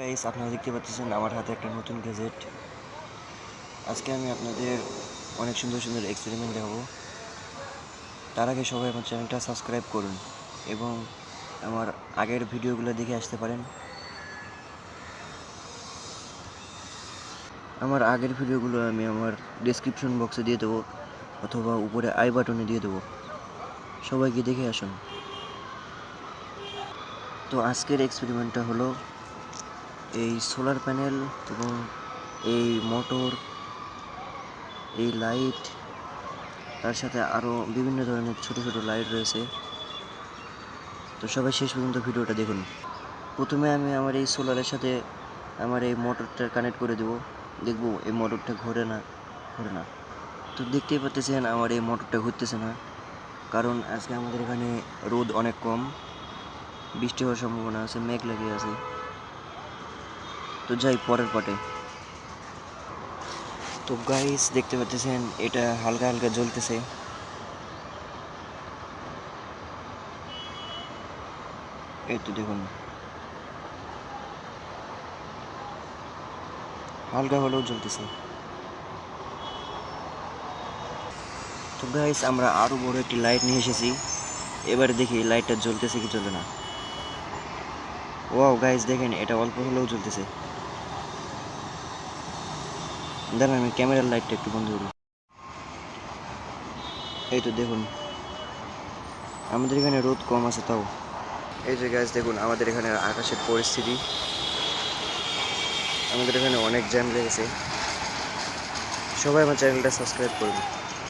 Guys আপনারা দেখতে পাচ্ছেন আমার হাতে একটা নতুন গ্যাজেট আজকে আমি আপনাদের অনেক সুন্দর সুন্দর এক্সপেরিমেন্ট দেখাবো। তার আগে সবাই আমার চ্যানেলটা সাবস্ক্রাইব করুন এবং আমার আগের ভিডিওগুলো দেখে আসতে পারেন। আমার আগের ভিডিওগুলো আমি আমার ডেসক্রিপশন বক্সে দিয়ে দেবো অথবা উপরে আই বাটনে দিয়ে দেবো। সবাইকে দেখে আসুন। তো আজকের এক্সপেরিমেন্টটা হলো এই সোলার প্যানেল এবং এই মোটর এই লাইট তার সাথে আরও বিভিন্ন ধরনের ছোট ছোট লাইট রয়েছে। তো সবাই শেষ পর্যন্ত ভিডিওটা দেখুন। প্রথমে আমি আমার এই সোলারের সাথে আমার এই মোটরটা কানেক্ট করে দেবো। দেখব এই মোটরটা ঘোরে না ঘোরে না। তো দেখতেই পাচ্ছেন আমার এই মোটরটা ঘুরতেছে না। কারণ আজকে আমাদের এখানে রোদ অনেক কম, বৃষ্টি হওয়ার সম্ভাবনা আছে, মেঘ লাগিয়ে আছে। তো যাই, পরের পাটে তো গাইস দেখতে পাচ্ছেন, এটা হালকা হালকা জ্বলতেছে। এই তো দেখুন। হালকা হলেও জ্বলতেছে। তো গাইস আমরা আরও বড় একটি লাইট নিয়ে এসেছি। এবারে দেখি লাইটটা জ্বলতেছে কি জ্বলে না। ওয়াও গাইস দেখেন, এটা অল্প হলেও জ্বলতেছে। দাঁড়ান, আমি ক্যামেরার লাইটটা একটু বন্ধ করি। এই তো দেখুন, আমাদের এখানে রোদ কম আছে তাও। এই যে গাছ দেখুন, আমাদের এখানে আকাশের পরিস্থিতি। আমাদের এখানে অনেক জ্যাম লেগেছে। সবাই আমার চ্যানেলটা সাবস্ক্রাইব করুন।